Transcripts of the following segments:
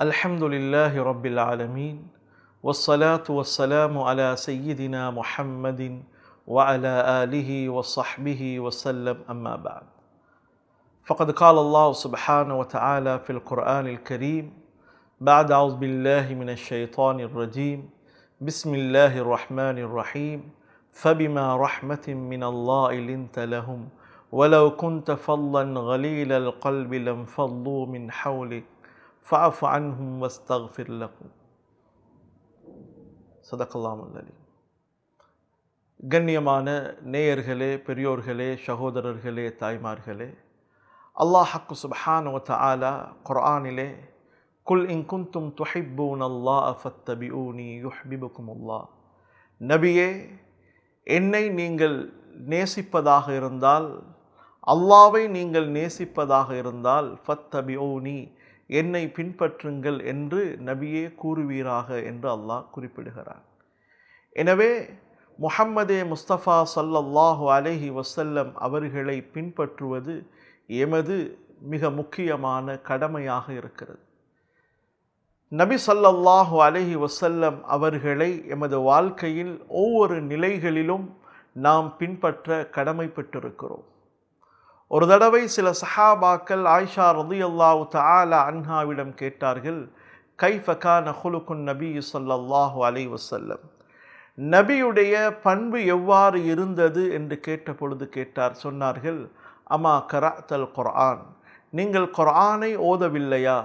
الحمد لله رب العالمين والصلاة والسلام على سيدنا محمد وعلى آله وصحبه وسلم أما بعد. فقد قال الله سبحانه وتعالى في القرآن الكريم بعد أعوذ بالله من الشيطان الرجيم بسم الله الرحمن الرحيم فبما رحمة من الله لنت لهم ولو كنت فظا غليل القلب لانفضوا من حولك فاعف عنهم واستغفر لهم صدق الله العليم கண்ணியமான நேயர்களே பெரியோர்களே சகோதரர்களே தாய்மார்களே அல்லாஹ் ஹக்கு சுபஹான் வ தஆலா குர்ஆனிலே குல் இன் குந்தும் துஹிப்பூன் அல்லாஹ் ஃபத்தபிஊனி யுஹ்பிபுக்கும் அல்லாஹ் நபியே என்னை நீங்கள் நேசிப்பதாக இருந்தால் அல்லாவை நீங்கள் நேசிப்பதாக இருந்தால் ஃபத்தபிஊனி என்னை பின்பற்றுங்கள் என்று நபியே கூறுவீராக என்று அல்லாஹ் குறிப்பிடுகிறார் எனவே முஹம்மதே முஸ்தபா சல்லல்லாஹு அலஹி வசல்லம் அவர்களை பின்பற்றுவது எமது மிக முக்கியமான கடமையாக இருக்கிறது. நபி சல்லல்லாஹு அலஹி வசல்லம் அவர்களை எமது வாழ்க்கையில் ஒவ்வொரு நிலைகளிலும் நாம் பின்பற்ற கடமைப்பட்டிருக்கிறோம். ஒரு தடவை சில சஹாபாக்கள் ஆயிஷா ரதி அல்லாஹு தாலா அன்ஹாவிடம் கேட்டார்கள் கைஃபகா நஹுலுக்குன் நபி சொல்லல்லாஹு அலை வசல்லம் நபியுடைய பண்பு எவ்வாறு இருந்தது என்று கேட்ட பொழுது கேட்டார் சொன்னார்கள் அமா கராத்தல் குர்ஆன். நீங்கள் குர்ஆனை ஓதவில்லையா?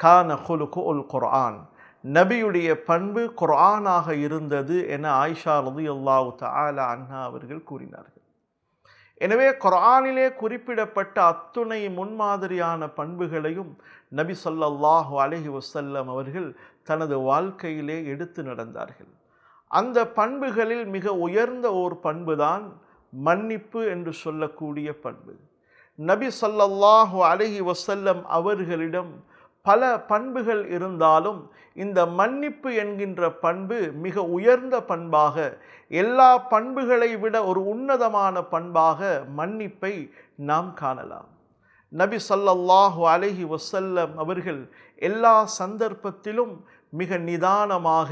கா நஹுலுக்கு உல் குர்ஆன். நபியுடைய பண்பு குர்ஆனாக இருந்தது என ஆயிஷா ரதி அல்லாஹு தாலா அன்ஹா அவர்கள் கூறினார்கள். எனவே குரானிலே குறிப்பிடப்பட்ட அத்துணை முன்மாதிரியான பண்புகளையும் நபி சொல்லல்லாஹு அலஹி வசல்லம் அவர்கள் தனது வாழ்க்கையிலே எடுத்து நடந்தார்கள். அந்த பண்புகளில் மிக உயர்ந்த ஓர் பண்புதான் மன்னிப்பு என்று சொல்லக்கூடிய பண்பு. நபி சொல்லல்லாஹு அலஹி வசல்லம் அவர்களிடம் பல பண்புகள் இருந்தாலும் இந்த மன்னிப்பு என்கின்ற பண்பு மிக உயர்ந்த பண்பாக எல்லா பண்புகளை விட ஒரு உன்னதமான பண்பாக மன்னிப்பை நாம் காணலாம். நபி சல்லல்லாஹு அலஹி வசல்லம் அவர்கள் எல்லா சந்தர்ப்பத்திலும் மிக நிதானமாக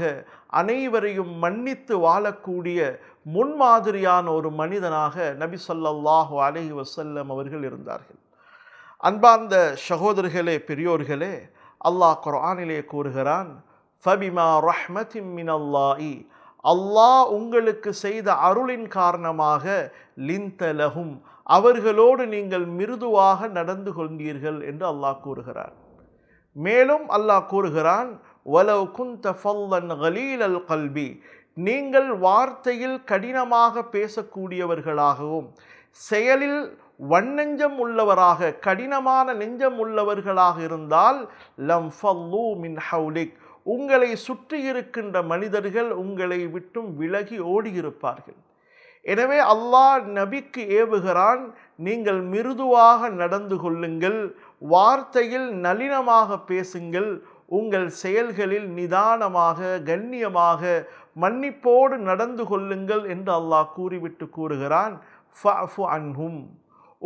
அனைவரையும் மன்னித்து வாழக்கூடிய முன்மாதிரியான ஒரு மனிதனாக நபி சொல்லல்லாஹு அலஹி வசல்லம் அவர்கள் இருந்தார்கள். அன்பார்ந்த சகோதரர்களே பெரியோர்களே அல்லாஹ் குரானிலே கூறுகிறான் ஃபபிமா ரஹ்மத்தின் மின் அல்லாஹி அல்லாஹ் உங்களுக்கு செய்த அருளின் காரணமாக லிந்தலகும் அவர்களோடு நீங்கள் மிருதுவாக நடந்து கொண்டீர்கள் என்று அல்லாஹ் கூறுகிறார் மேலும் அல்லாஹ் கூறுகிறான் வலவ் குந்த ஃபல்லன் கலீல் அல் கல்பி நீங்கள் வார்த்தையில் கடினமாக பேசக்கூடியவர்களாகவும் செயலில் வன்னெஞ்சம் உள்ளவராக கடினமான நெஞ்சம் உள்ளவர்களாக இருந்தால் லம் ஃபல்லூ மின் ஹவுலிக். உங்களை சுற்றி இருக்கின்ற மனிதர்கள் உங்களை விட்டும் விலகி ஓடியிருப்பார்கள். எனவே அல்லாஹ் நபிக்கு ஏவுகிறான் நீங்கள் மிருதுவாக நடந்து கொள்ளுங்கள் வார்த்தையில் நளினமாக பேசுங்கள் உங்கள் செயல்களில் நிதானமாக கண்ணியமாக மன்னிப்போடு நடந்து கொள்ளுங்கள் என்று அல்லாஹ் கூறிவிட்டு கூறுகிறான். ஃபு அன்ஹும்.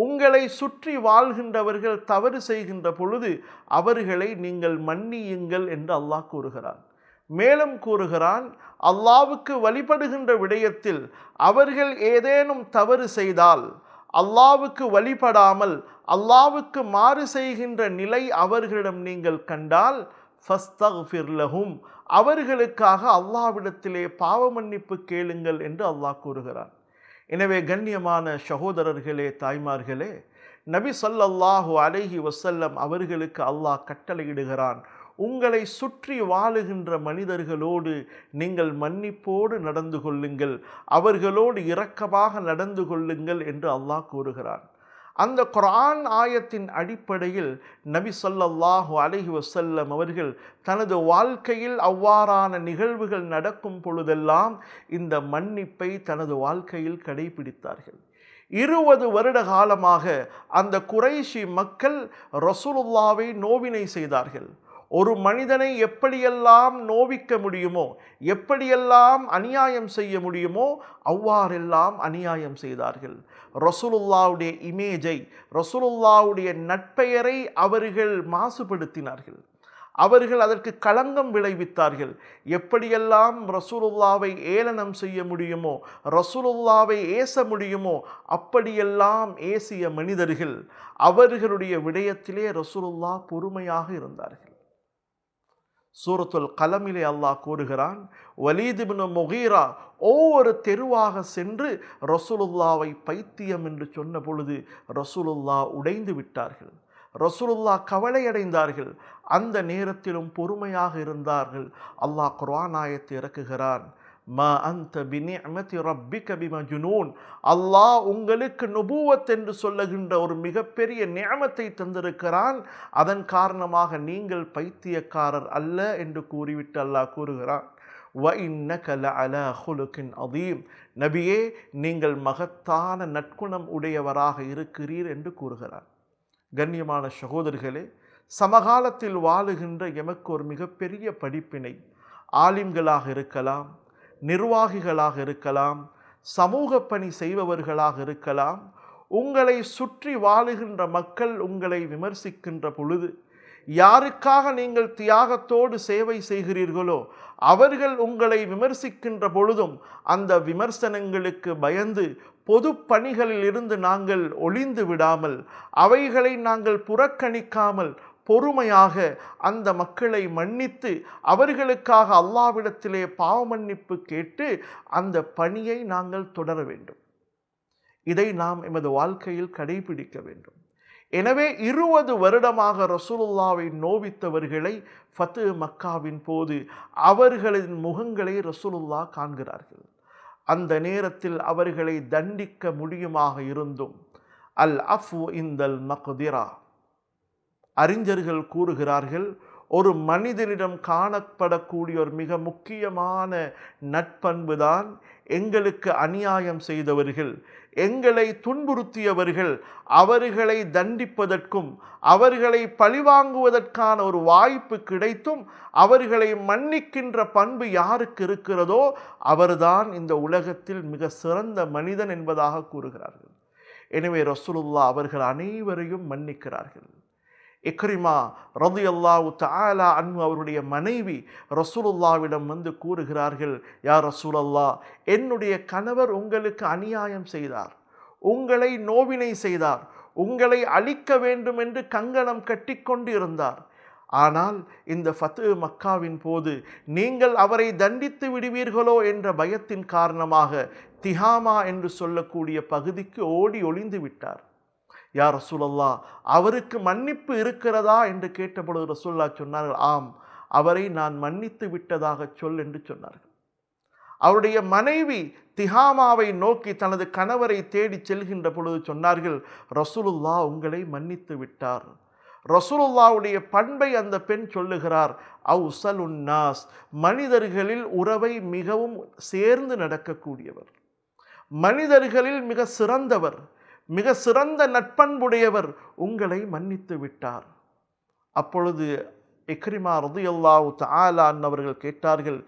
உங்களை சுற்றி வாழ்கின்றவர்கள் தவறு செய்கின்ற பொழுது அவர்களை நீங்கள் மன்னியுங்கள் என்று அல்லாஹ் கூறுகிறான். மேலும் கூறுகிறான் அல்லாவுக்கு வழிபடுகின்ற விடயத்தில் அவர்கள் ஏதேனும் தவறு செய்தால் அல்லாவுக்கு வழிபடாமல் அல்லாவுக்கு மாறு செய்கின்ற நிலை அவர்களிடம் நீங்கள் கண்டால் ஃபஸ்தஃபிர்லஹும் அவர்களுக்காக அல்லாவிடத்திலே பாவ மன்னிப்பு கேளுங்கள் என்று அல்லாஹ் கூறுகிறான். எனவே கண்ணியமான சகோதரர்களே தாய்மார்களே நபி சல்லல்லாஹு அலைஹி வசல்லம் அவர்களுக்கு அல்லாஹ் கட்டளையிடுகிறான். உங்களை சுற்றி வாழுகின்ற மனிதர்களோடு நீங்கள் மன்னிப்போடு நடந்து கொள்ளுங்கள். அவர்களோடு இரக்கமாக நடந்து கொள்ளுங்கள் என்று அல்லாஹ் கூறுகிறான். அந்த குரான் ஆயத்தின் அடிப்படையில் நபி சொல்லல்லாஹு அலஹி வசல்லம் அவர்கள் தனது வாழ்க்கையில் அவ்வாறான நிகழ்வுகள் நடக்கும் பொழுதெல்லாம் இந்த மன்னிப்பை தனது வாழ்க்கையில் கடைபிடித்தார்கள். இருபது வருட காலமாக அந்த குறைஷி மக்கள் ரசூலுல்லாவை நோவினை செய்தார்கள். ஒரு மனிதனை எப்படியெல்லாம் நோவிக்க முடியுமோ எப்படியெல்லாம் அநியாயம் செய்ய முடியுமோ அவ்வாறெல்லாம் அநியாயம் செய்தார்கள். ரசூலுல்லாவுடைய இமேஜை ரசூலுல்லாவுடைய நட்பெயரை அவர்கள் மாசுபடுத்தினார்கள். அவர்கள் அதற்கு களங்கம் விளைவித்தார்கள். எப்படியெல்லாம் ரசூலுல்லாவை ஏளனம் செய்ய முடியுமோ ரசூலுல்லாவை ஏச முடியுமோ அப்படியெல்லாம் ஏசிய மனிதர்கள் அவர்களுடைய விடயத்திலே ரசூலுல்லா பொறுமையாக இருந்தார்கள். சூரத்துல் கலமிலே அல்லாஹ் கூறுகிறான் வலீதுபின் முகீரா ஒவ்வொரு தெருவாக சென்று ரசூலுல்லாவை பைத்தியம் என்று சொன்ன பொழுது ரசூலுல்லா உடைந்து விட்டார்கள். ரசூலுல்லா கவலையடைந்தார்கள். அந்த நேரத்திலும் பொறுமையாக இருந்தார்கள். அல்லாஹ் குர்ஆன் ஆயத்தை இறக்குகிறான். மா அந்த பினிஅமதி ரப்பிக பிமஜுனூன் அல்லாஹ் உங்களுக்கு நுபுவத் என்று சொல்லுகின்ற ஒரு மிகப்பெரிய நியமத்தை தந்திருக்கிறான். அதன் காரணமாக நீங்கள் பைத்தியக்காரர் அல்ல என்று கூறிவிட்டு அல்லாஹ் கூறுகிறான். வ இன்னக அதீம். நபியே நீங்கள் மகத்தான நற்குணம் உடையவராக இருக்கிறீர் என்று கூறுகிறார் கண்ணியமான சகோதரர்களே சமகாலத்தில் வாழுகின்ற எமக்கு ஒரு மிகப்பெரிய படிப்பினை ஆலிம்களாக இருக்கலாம் நிர்வாகிகளாக இருக்கலாம் சமூக பணி செய்பவர்களாக இருக்கலாம் உங்களை சுற்றி வாழுகின்ற மக்கள் உங்களை விமர்சிக்கின்ற பொழுது யாருக்காக நீங்கள் தியாகத்தோடு சேவை செய்கிறீர்களோ அவர்கள் உங்களை விமர்சிக்கின்ற பொழுதும் அந்த விமர்சனங்களுக்கு பயந்து பொது பணிகளில் இருந்து நாங்கள் ஒளிந்து விடாமல் அவைகளை நாங்கள் புறக்கணிக்காமல் பொறுமையாக அந்த மக்களை மன்னித்து அவர்களுக்காக அல்லாவிடத்திலே பாவ மன்னிப்பு கேட்டு அந்த பணியை நாங்கள் தொடர வேண்டும். இதை நாம் எமது வாழ்க்கையில் கடைபிடிக்க வேண்டும். எனவே இருபது வருடமாக ரசூலுல்லாவை நோவித்தவர்களை ஃபத்து மக்காவின் போது அவர்களின் முகங்களை ரசூலுல்லா காண்கிறார்கள். அந்த நேரத்தில் அவர்களை தண்டிக்க முடியுமாக இருந்தும் அல் அஃபு இந்தல் மக்திரா அறிஞர்கள் கூறுகிறார்கள் ஒரு மனிதனிடம் காணப்படக்கூடிய ஒரு மிக முக்கியமான நட்பண்புதான் எங்களுக்கு அநியாயம் செய்தவர்கள். எங்களை துன்புறுத்தியவர்கள். அவர்களை தண்டிப்பதற்கும் அவர்களை பழிவாங்குவதற்கான ஒரு வாய்ப்பு கிடைத்தும் அவர்களை மன்னிக்கின்ற பண்பு யாருக்கு இருக்கிறதோ அவர்தான் இந்த உலகத்தில் மிக சிறந்த மனிதன் என்பதாக கூறுகிறார்கள். எனவே ரசூலுல்லா அவர்கள் அனைவரையும் மன்னிக்கிறார்கள். இக்ரிமா ரது அல்லாஹு தாலா அன்பு அவருடைய மனைவி ரசூலுல்லாவிடம் வந்து கூறுகிறார்கள் யார் ரசூலல்லா என்னுடைய கணவர் உங்களுக்கு அநியாயம் செய்தார் உங்களை நோவினை செய்தார் உங்களை அழிக்க வேண்டும் என்று கங்கணம் கட்டிக்கொண்டு இருந்தார் ஆனால் இந்த ஃபத்து மக்காவின் போது நீங்கள் அவரை தண்டித்து விடுவீர்களோ என்ற பயத்தின் காரணமாக திஹாமா என்று சொல்லக்கூடிய பகுதிக்கு ஓடி ஒளிந்து விட்டார். யார் ரசூலல்லா அவருக்கு மன்னிப்பு இருக்கிறதா என்று கேட்டபொழுது ரசூல்லா சொன்னார்கள் ஆம் அவரை நான் மன்னித்து விட்டதாக சொல் என்று சொன்னார்கள். அவருடைய மனைவி திஹாமாவை நோக்கி தனது கணவரை தேடி செல்கின்ற பொழுது சொன்னார்கள் ரசூலுல்லா உங்களை மன்னித்து விட்டார். ரசூலுல்லாவுடைய பண்பை அந்த பெண் சொல்லுகிறார் அவுசல் உன்னாஸ் மனிதர்களில் உறவை மிகவும் சேர்ந்து நடக்கக்கூடியவர். மனிதர்களில் மிக சிறந்தவர். மிக சிறந்த நட்பண்புடையவர் உங்களை மன்னித்து விட்டார். அப்பொழுது இக்ரிமா ரதியல்லாஹு தாலான் அவர்கள் கேட்டார்கள்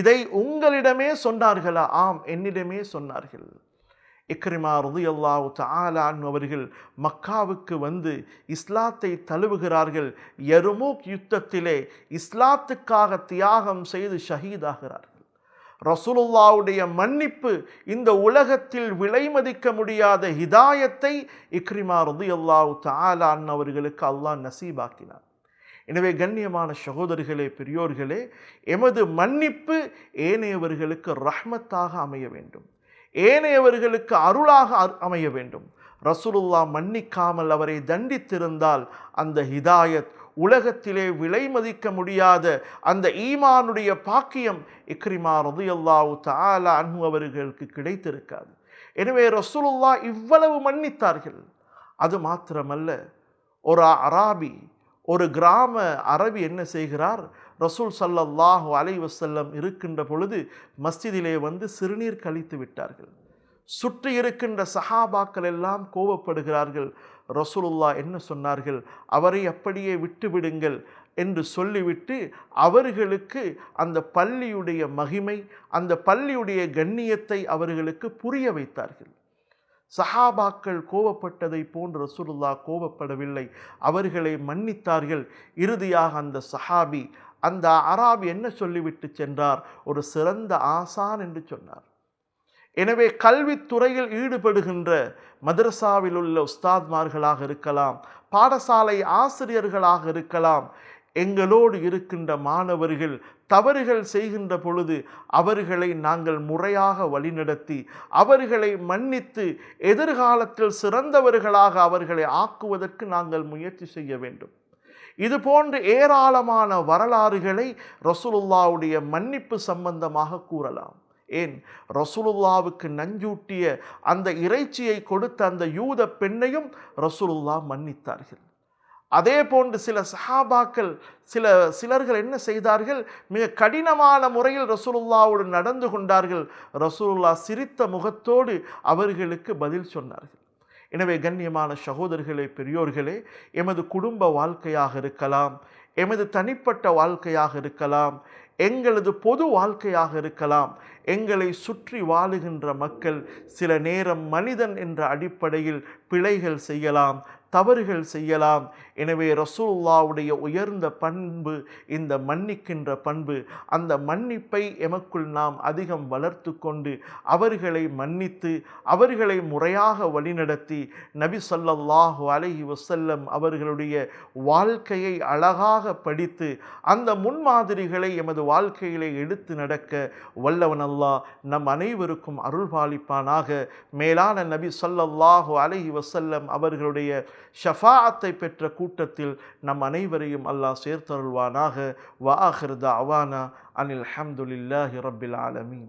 இதை உங்களிடமே சொன்னார்களா? ஆம் என்னிடமே சொன்னார்கள். இக்ரிமா ரதியல்லாஹு தாலான் அவர்கள் மக்காவுக்கு வந்து இஸ்லாத்தை தழுவுகிறார்கள். எருமூக் யுத்தத்திலே இஸ்லாத்துக்காக தியாகம் செய்து ஷஹீதாகிறார்கள் ரசூலுல்லாவுடைய மன்னிப்பு இந்த உலகத்தில் விலை மதிக்க முடியாத ஹிதாயத்தை இக்ரிமா ரது அல்லாஹு தாலான் அவர்களுக்கு அல்லாஹ் நசீபாக்கினார் எனவே கண்ணியமான சகோதரிகளே பெரியோர்களே எமது மன்னிப்பு ஏனையவர்களுக்கு ரஹ்மத்தாக அமைய வேண்டும். ஏனையவர்களுக்கு அருளாக அமைய வேண்டும். ரசூலுல்லா மன்னிக்காமல் அவரை தண்டித்திருந்தால் அந்த ஹிதாயத் உலகத்திலே விலை மதிக்க முடியாத அந்த ஈமானுடைய பாக்கியம் இக்ரிமா ரதியல்லாவு தாலா அன்பு அவர்களுக்கு கிடைத்திருக்காது. எனவே ரசூலுல்லா இவ்வளவு மன்னித்தார்கள். அது மாத்திரமல்ல ஒரு அராபி ஒரு கிராம அரபி என்ன செய்கிறார்? ரசூல் சல்லல்லாஹு அலை வசல்லம் இருக்கின்ற பொழுது மஸ்ஜிதிலே வந்து சிறுநீர் கழித்து விட்டார்கள். சுற்றி இருக்கின்ற சஹாபாக்கள் எல்லாம் கோபப்படுகிறார்கள். ரசூலுல்லா என்ன சொன்னார்கள்? அவரை அப்படியே விட்டுவிடுங்கள் என்று சொல்லிவிட்டு அவர்களுக்கு அந்த பள்ளியுடைய மகிமை அந்த பள்ளியுடைய கண்ணியத்தை அவர்களுக்கு புரிய வைத்தார்கள். சஹாபாக்கள் கோவப்பட்டதை போன்று ரசூலுல்லா கோபப்படவில்லை அவர்களை மன்னித்தார்கள். இறுதியாக அந்த சஹாபி அந்த அராபி என்ன சொல்லிவிட்டு சென்றார்? ஒரு சிறந்த ஆசான் என்று சொன்னார். எனவே கல்வித்துறையில் ஈடுபடுகின்ற மதரசாவில் உள்ள உஸ்தாத்மார்களாக இருக்கலாம் பாடசாலை ஆசிரியர்களாக இருக்கலாம் எங்களோடு இருக்கின்ற மாணவர்கள் தவறுகள் செய்கின்ற பொழுது அவர்களை நாங்கள் முறையாக வழிநடத்தி அவர்களை மன்னித்து எதிர்காலத்தில் சிறந்தவர்களாக அவர்களை ஆக்குவதற்கு நாங்கள் முயற்சி செய்ய வேண்டும். இது போன்று ஏராளமான வரலாறுகளை ரசூலுல்லாவுடைய மன்னிப்பு சம்பந்தமாக கூறலாம். ஏன்? ரசூலுல்லாவுக்கு நஞ்சூட்டிய அந்த இறைச்சியை கொடுத்த அந்த யூத பெண்ணையும் ரசூலுல்லா மன்னித்தார்கள். அதே போன்று சில சஹாபாக்கள் சில சிலர்கள் என்ன செய்தார்கள்? மிக கடினமான முறையில் ரசூலுல்லாவோடு நடந்து கொண்டார்கள். ரசூலுல்லா சிரித்த முகத்தோடு அவர்களுக்கு பதில் சொன்னார்கள். எனவே கண்ணியமான சகோதரர்களே பெரியோர்களே எமது குடும்ப வாழ்க்கையாக இருக்கலாம் எமது தனிப்பட்ட வாழ்க்கையாக இருக்கலாம் எங்களது பொது வாழ்க்கையாக இருக்கலாம் எங்களை சுற்றி வாழுகின்ற மக்கள் சில நேரம் மனிதன் என்ற அடிப்படையில் பிழைகள் செய்யலாம் தவறுகள் செய்யலாம். எனவே ரசூலுல்லாவுடைய உயர்ந்த பண்பு இந்த மன்னிக்கின்ற பண்பு அந்த மன்னிப்பை எமக்குள் நாம் அதிகம் வளர்த்து கொண்டு அவர்களை மன்னித்து அவர்களை முறையாக வழிநடத்தி நபி சொல்லல்லாஹு அலஹி வசல்லம் அவர்களுடைய வாழ்க்கையை அழகாக படித்து அந்த முன்மாதிரிகளை எமது வாழ்க்கையிலே எடுத்து நடக்க வல்லவனல்லா நம் அனைவருக்கும் அருள்பாலிப்பானாக. மேலான நபி சொல்லல்லாஹு அலஹி வசல்லம் அவர்களுடைய ஷஃபாத்தை பெற்ற கூட்டத்தில் நம் அனைவரையும் அல்லாஹ் சேர்த்தருள்வானாக வ ஆஹிர் அவானா அனில் ஹம்துலில்லாஹி ரப்பில் ஆலமீன்